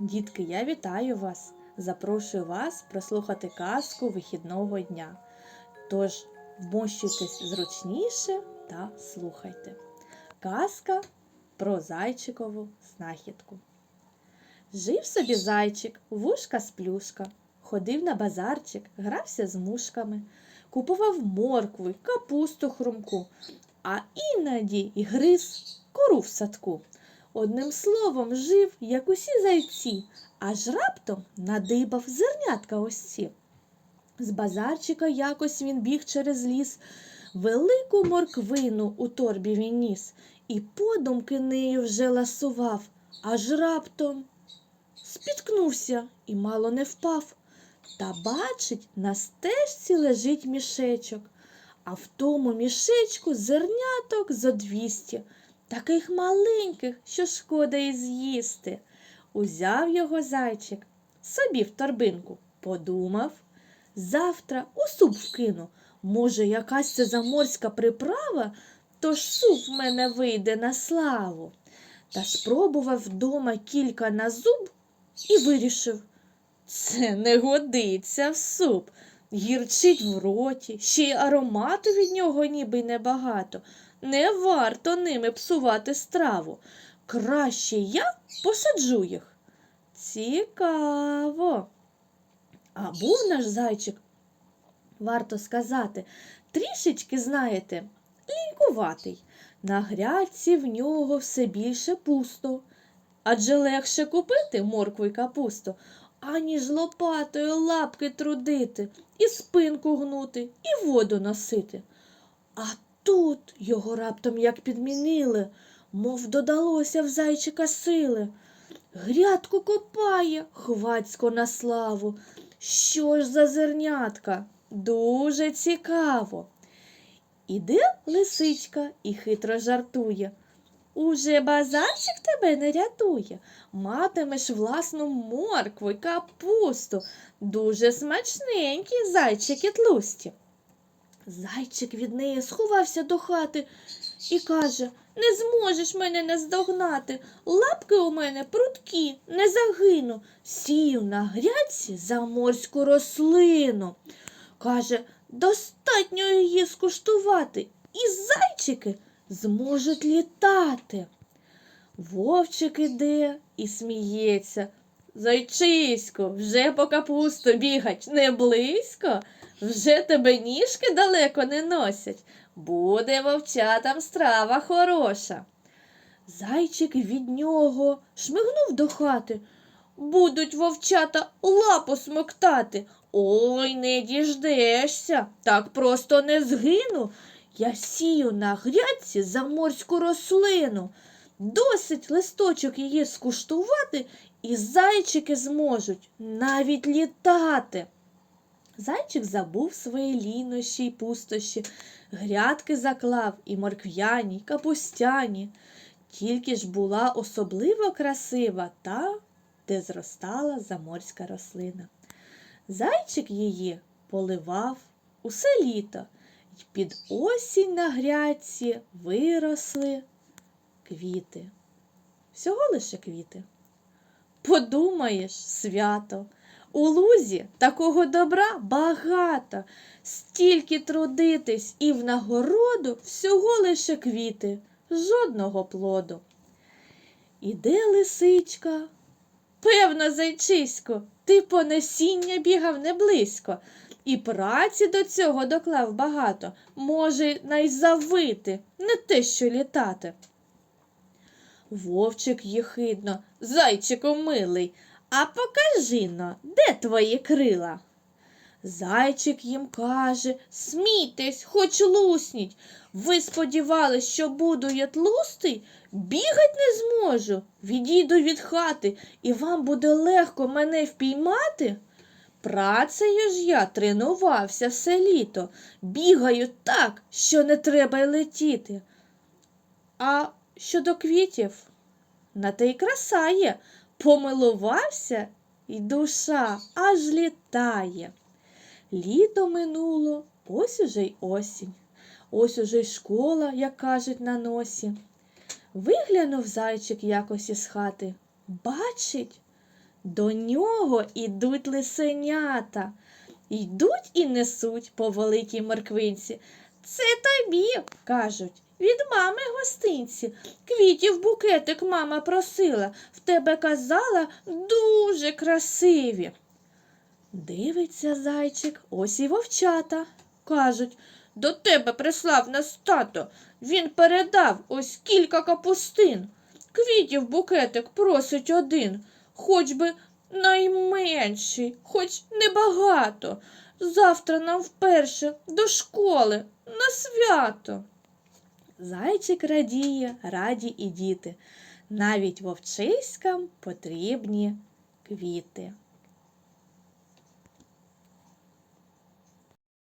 Дітки, я вітаю вас! Запрошую вас прослухати казку вихідного дня. Тож вмощуйтесь зручніше та слухайте. Казка про зайчикову знахідку. Жив собі зайчик, вушка з плюшка, ходив на базарчик, грався з мушками, купував моркви, капусту хрумку, а іноді й гриз кору в садку. Одним словом, жив, як усі зайці, аж раптом надибав зернятка ось ці. З базарчика якось він біг через ліс, велику морквину у торбі він ніс, і подумки нею вже ласував, аж раптом спіткнувся і мало не впав. Та бачить, на стежці лежить мішечок, а в тому мішечку зерняток зо двісті, таких маленьких, що шкода і з'їсти. Узяв його зайчик собі в торбинку, подумав. Завтра у суп вкину. Може, якась це заморська приправа, тож суп в мене вийде на славу. Та спробував вдома кілька на зуб і вирішив. Це не годиться в суп. Гірчить в роті, ще й аромату від нього ніби небагато. Не варто ними псувати страву. Краще я посаджу їх. Цікаво. А був наш зайчик, варто сказати, трішечки, знаєте, лінькуватий. На грядці в нього все більше пусто. Адже легше купити моркву й капусту, аніж лопатою лапки трудити, і спинку гнути, і воду носити. А тут його раптом як підмінили, мов додалося в зайчика сили. Грядку копає, хвацько на славу. Що ж за зернятка? Дуже цікаво. Іде лисичка і хитро жартує. Уже базарчик тебе не рятує. Матимеш власну моркву й капусту. Дуже смачненькі зайчики тлусті. Зайчик від неї сховався до хати і каже Не зможеш мене наздогнати. Лапки у мене прудкі, не загину. Сів на грядці заморську рослину. Каже, достатньо її скуштувати, і зайчики зможуть літати. Вовчик іде і сміється. Зайчисько, вже по капусту бігать не близько, вже тебе ніжки далеко не носять. Буде вовчатам страва хороша. Зайчик від нього шмигнув до хати. Будуть вовчата лапу смоктати. Ой, не діждешся, так просто не згину. Я сію на грядці заморську рослину. Досить листочок її скуштувати, і зайчики зможуть навіть літати. Зайчик забув свої лінощі й пустощі, грядки заклав і морквяні, й капустяні. Тільки ж була особливо красива та, де зростала заморська рослина. Зайчик її поливав усе літо, й під осінь на грядці виросли квіти. Всього лише квіти. Подумаєш, свято, у лузі такого добра багато, стільки трудитись і в нагороду всього лише квіти, жодного плоду. Іде лисичка. Певно, зайчисько, ти по насіння бігав не близько, і праці до цього доклав багато, може, найзавити, не те, що літати. Вовчик єхидно, зайчику милий, а покажи но, де твої крила? Зайчик їм каже, смійтесь, хоч лусніть. Ви сподівались, що буду я тлустий? Бігать не зможу. Відійду від хати, і вам буде легко мене впіймати. Працею ж я тренувався все літо, бігаю так, що не треба й летіти. А щодо квітів, на те й краса є, помилувався, і душа аж літає. Літо минуло, ось уже й осінь, ось уже й школа, як кажуть, на носі. Виглянув зайчик якось із хати. Бачить, До нього ідуть лисенята. Йдуть і несуть по великій морквинці. Це тобі, кажуть, від мами гостинці. Квітів букетик мама просила, в тебе казала дуже красиві. Дивиться зайчик, ось і вовчата. Кажуть, до тебе прислав нас тато. Він передав ось кілька капустин. Квітів букетик просить один, хоч би найменший, хоч небагато. Завтра нам вперше до школи на свято. Зайчик радіє, раді і діти. Навіть вовчиськам потрібні квіти.